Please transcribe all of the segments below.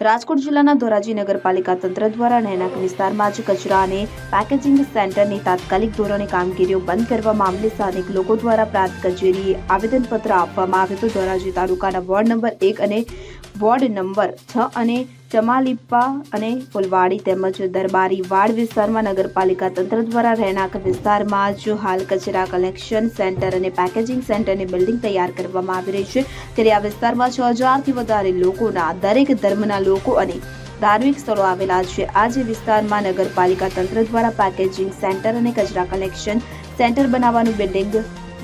રાજકોટ જિલ્લાના ધોરાજી નગરપાલિકા તંત્ર દ્વારા રહેણાંક વિસ્તારમાં જ કચરા અને પેકેજિંગ સેન્ટરની તાત્કાલિક ધોરણે કામગીરીઓ બંધ કરવા મામલે સ્થાનિક લોકો દ્વારા પ્રાંત કચેરીએ આવેદનપત્ર આપવામાં આવ્યું હતું. ધોરાજી તાલુકાના વોર્ડ નંબર એક અને વોર્ડ નંબર છ અને ચમાલીપ્પા અને ફુલવાડી તેમજ દરબારી વાડ વિસ્તારમાં નગરપાલિકા તંત્ર દ્વારા રહેણાંક વિસ્તારમાં જ હાલ કચરા કલેક્શન સેન્ટર અને પેકેજિંગ સેન્ટરની બિલ્ડિંગ તૈયાર કરવામાં આવી રહી છે. ત્યારે આ વિસ્તારમાં છ હજારથી વધારે લોકોના, દરેક ધર્મના લોકો અને ધાર્મિક સ્થળો આવેલા છે. આ જે વિસ્તારમાં નગરપાલિકા તંત્ર દ્વારા પેકેજિંગ સેન્ટર અને કચરા કલેક્શન સેન્ટર બનાવવાનું બિલ્ડિંગ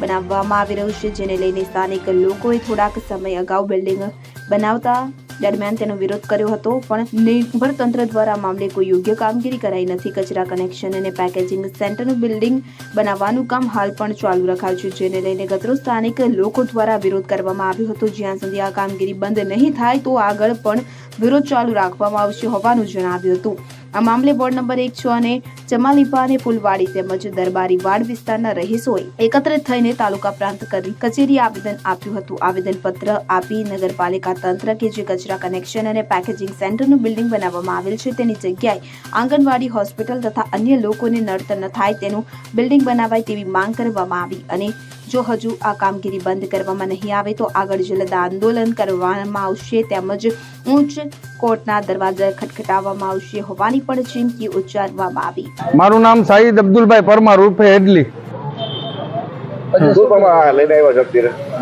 બનાવવામાં આવી રહ્યું છે. જેને લઈને સ્થાનિક લોકોએ થોડાક સમય અગાઉ બિલ્ડિંગ બનાવતા દરમિયાન તેનો વિરોધ કર્યો હતો, પણ નિર્ભર તંત્ર દ્વારા મામલે કોઈ યોગ્ય કામગીરી કરાઈ નથી. કચરા કનેક્શન અને પેકેજિંગ સેન્ટરનું બિલ્ડિંગ બનાવવાનું કામ હાલ પણ ચાલુ રખાયું છે, જેને લઈને ગતરો સ્થાનિક લોકો દ્વારા વિરોધ કરવામાં આવ્યો હતો. જ્યાં સુધી આ કામગીરી બંધ નહીં થાય તો આગળ પણ વિરોધ ચાલુ રાખવામાં આવશે હોવાનું જણાવ્યું હતું. આ મામલે વોર્ડ નંબર એક છ અને જમાલીપા અને ફૂલવાડી તેમજ દરબારી વાડ વિસ્તારના રહીશોએ એકત્રિત થઈને તાલુકા પ્રાંત કચેરી આવેદન આપ્યું હતું. આવેદન પત્ર આપી નગરપાલિકા તંત્ર કે જે કચરા કનેક્શન અને પેકેજિંગ સેન્ટરનું બિલ્ડિંગ બનાવવામાં આવેલ છે તેની જગ્યાએ આંગણવાડી, હોસ્પિટલ તથા અન્ય લોકોને નડતર ન થાય તેનું બિલ્ડિંગ બનાવાય તેવી માંગ કરવામાં આવી અને જો હજુ આ કામગીરી બંધ કરવામાં નહીં આવે તો આગળ જલદ આંદોલન કરવામાં આવશે તેમજ ઉચ્ચ કોર્ટના દરવાજા ખટખટાવવામાં આવશે હોવાની પણ ચીમકી ઉચ્ચારવામાં આવી. મારું નામ સાઈદ અબ્દુલભાઈ પરમાર ઉર્ફે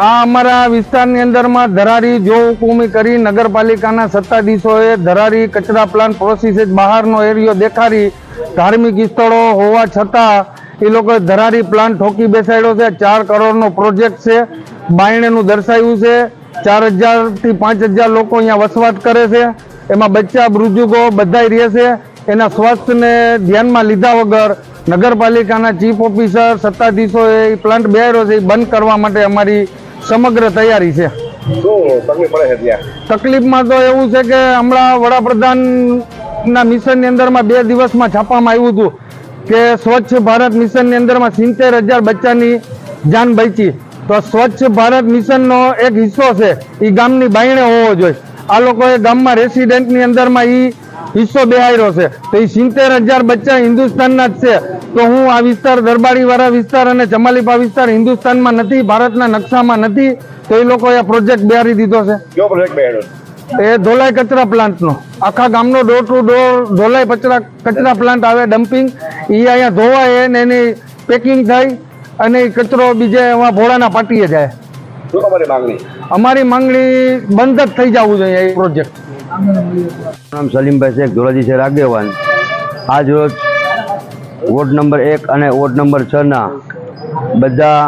આ અમારા વિસ્તારની અંદરમાં ધરારી જો હુકુમી કરી નગરપાલિકાના સત્તાધીશોએ ધરારી કચરા પ્લાન્ટ પ્રોસેસ બહારનો એરિયો દેખાડી ધાર્મિક સ્થળો હોવા છતાં એ લોકો ધરારી પ્લાન્ટ ઠોકી બેસાડ્યો છે. ચાર કરોડનો પ્રોજેક્ટ છે. બાયણેનું દર્શાવ્યું છે. ચાર હજારથી પાંચ હજાર લોકો અહીંયા વસવાટ કરે છે. એમાં બચ્ચા બૃજુકો બધાય રહે છે. એના સ્વાસ્થ્યને ધ્યાનમાં લીધા વગર નગરપાલિકાના ચીફ ઓફિસર સત્તાધીશોએ એ પ્લાન્ટ બેહાડ્યો છે. એ બંધ કરવા માટે અમારી સમગ્ર તૈયારી છે. તકલીફમાં તો એવું છે કે હમણાં વડાપ્રધાનના મિશનની અંદરમાં બે દિવસમાં છાપવામાં આવ્યું હતું. કે સ્વચ્છ ભારત મિશનની અંદરમાં સિત્તેર હજાર બચ્ચાની જાન બચી. તો સ્વચ્છ ભારત મિશનનો એક હિસ્સો છે એ ગામની બાયણે હોવો જોઈએ. આ લોકોએ ગામમાં રેસિડેન્ટની અંદરમાં એ હિસ્સો બેહાયરો છે. તો એ સિત્તેર હજાર બચ્ચા હિન્દુસ્તાનના જ છે. તો હું આ વિસ્તાર, દરબારીવાળા વિસ્તાર અને ચમાલીપા વિસ્તાર હિન્દુસ્તાનમાં નથી, ભારતના નકશામાં નથી. તો એ લોકોએ પ્રોજેક્ટ બેહારી દીધો છે. કયો પ્રોજેક્ટ બેડો એ ધોલાઈ કચરા પ્લાન્ટનો આખા ગામનો ડોર ટુ ડોર ધોલાઈ કચરા કચરા પ્લાન્ટ આવે ડમ્પિંગ એ અહીંયા ધોવાય ને એની પેકિંગ થાય અને એ કચરો બીજે એમાં ભોળાના પાટીએ જાય. અમારી માંગણી બંધ જ થઈ જવું જોઈએ એ પ્રોજેક્ટ નામ સલીમભાઈ શેખ ધોરાજી શેર આગેવાન. આજ રોજ વોર્ડ નંબર એક અને વોર્ડ નંબર છના બધા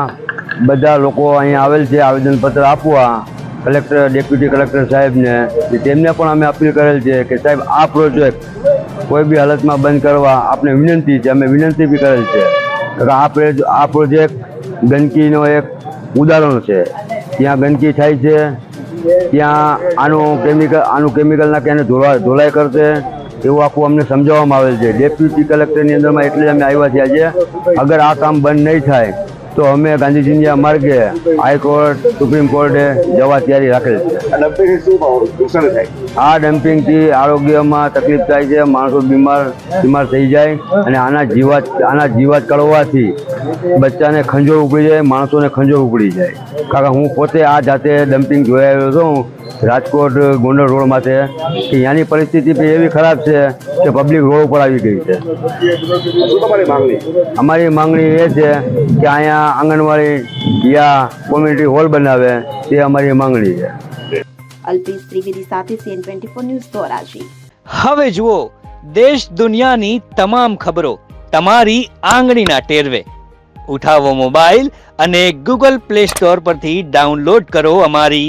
બધા લોકો અહીંયા આવેલ છે આવેદનપત્ર આપવા. કલેક્ટર, ડેપ્યુટી કલેક્ટર સાહેબને તેમને પણ અમે અપીલ કરેલ છે કે સાહેબ, આ પ્રોજેક્ટ કોઈ બી હાલતમાં બંધ કરવા આપણે વિનંતી છે, અમે વિનંતી બી કરેલ છે. કે આ આ પ્રોજેક્ટ ગંદકીનો એક ઉદાહરણ છે. ત્યાં ગંદકી થાય છે, ત્યાં આનું કેમિકલ આનું કેમિકલ નાખી ધોળા ધોલા ધોલાઈ કરશે, એવું આખું અમને સમજાવવામાં આવેલ છે. ડેપ્યુટી કલેક્ટરની અંદરમાં એટલે અમે આવ્યા છીએ આજે. અગર આ કામ બંધ નહીં થાય તો અમે ગાંધીજીના માર્ગે હાઈકોર્ટ સુપ્રીમ કોર્ટે જવા તૈયારી રાખેલ છે. આ ડમ્પિંગથી આરોગ્યમાં તકલીફ થાય છે માણસો બીમાર બીમાર થઈ જાય અને આના જીવાત આના જીવાત કરવાથી બચ્ચાને ખંજોળ ઉકળી જાય માણસોને ખંજોળ ઉકળી જાય. કારણ કે હું પોતે આ જાતે ડમ્પિંગ જોઈ આવ્યો છું રાજકોટ ગોંડલ રોડ છે કે ત્યાંની પરિસ્થિતિ બી એવી ખરાબ છે કે પબ્લિક રોડ ઉપર આવી ગઈ છે. શું તમારી માંગણી? અમારી માંગણી એ છે કે અહીંયા આંગણવાડી યા કોમ્યુનિટી હોલ બનાવે તે અમારી માંગણી છે. અલ્પેશ ત્રિવેદી સાથે CN twenty four news Dhoraji. હવે જુઓ દેશ દુનિયાની તમામ ખબરો તમારી આંગળીના ટેરવે. ઉઠાવો મોબાઈલ અને ગૂગલ પ્લે સ્ટોર પરથી ડાઉનલોડ કરો અમારી